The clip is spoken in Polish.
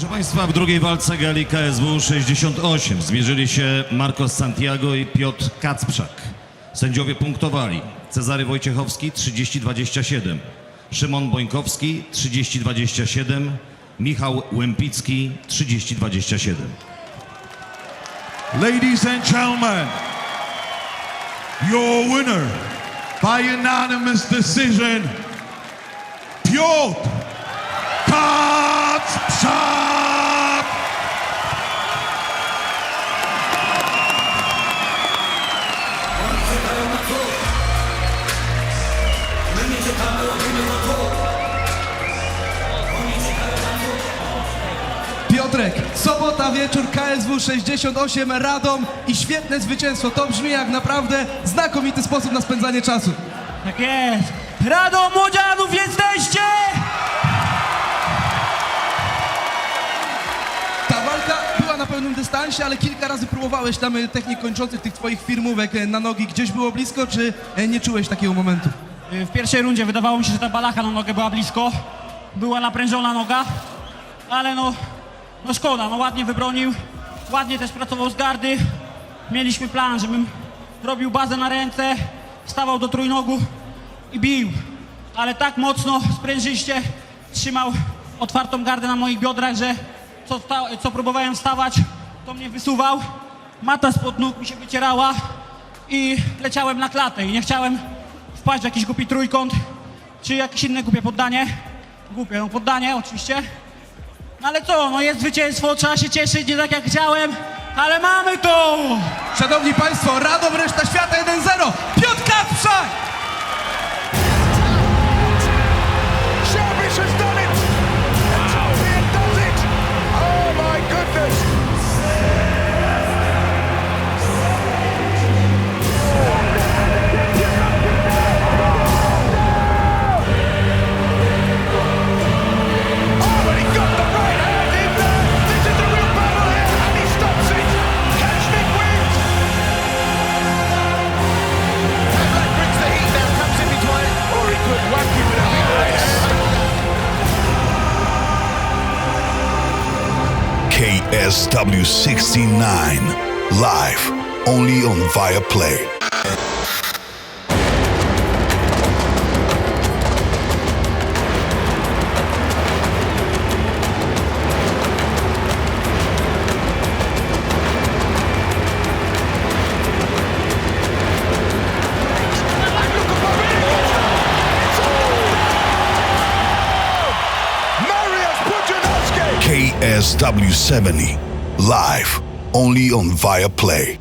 Proszę Państwa, w drugiej walce gali KSW 68 zmierzyli się Marcos Santiago i Piotr Kacprzak. Sędziowie punktowali Cezary Wojciechowski 30-27, Szymon Bońkowski 30-27, Michał Łępicki 30-27. Ladies and gentlemen, your winner by unanimous decision, Piotr Kacprzak! Piotrek, sobota wieczór KSW 68 Radom i świetne zwycięstwo. To brzmi jak naprawdę znakomity sposób na spędzanie czasu. Tak jest! Rado młodzianów jesteście! Pełnym dystansie, ale kilka razy próbowałeś tam e, technik kończących tych twoich firmówek e, na nogi. Gdzieś było blisko, czy e, nie czułeś takiego momentu? W pierwszej rundzie wydawało mi się, że ta balacha na nogę była blisko. Była naprężona noga, ale no, no szkoda, no ładnie wybronił. Ładnie też pracował z gardy. Mieliśmy plan, żebym robił bazę na ręce, wstawał do trójnogu i bił. Ale tak mocno, sprężyście trzymał otwartą gardę na moich biodrach, że co, co próbowałem wstawać, to mnie wysuwał. Mata spod nóg mi się wycierała i leciałem na klatę i nie chciałem wpaść w jakiś głupi trójkąt, czy jakieś inne głupie poddanie. Głupie, no poddanie oczywiście. No ale co, no jest zwycięstwo, trzeba się cieszyć, nie tak jak chciałem, ale mamy to! Szanowni Państwo, Radom SW69 live only on Viaplay. SW70 live only on Viaplay.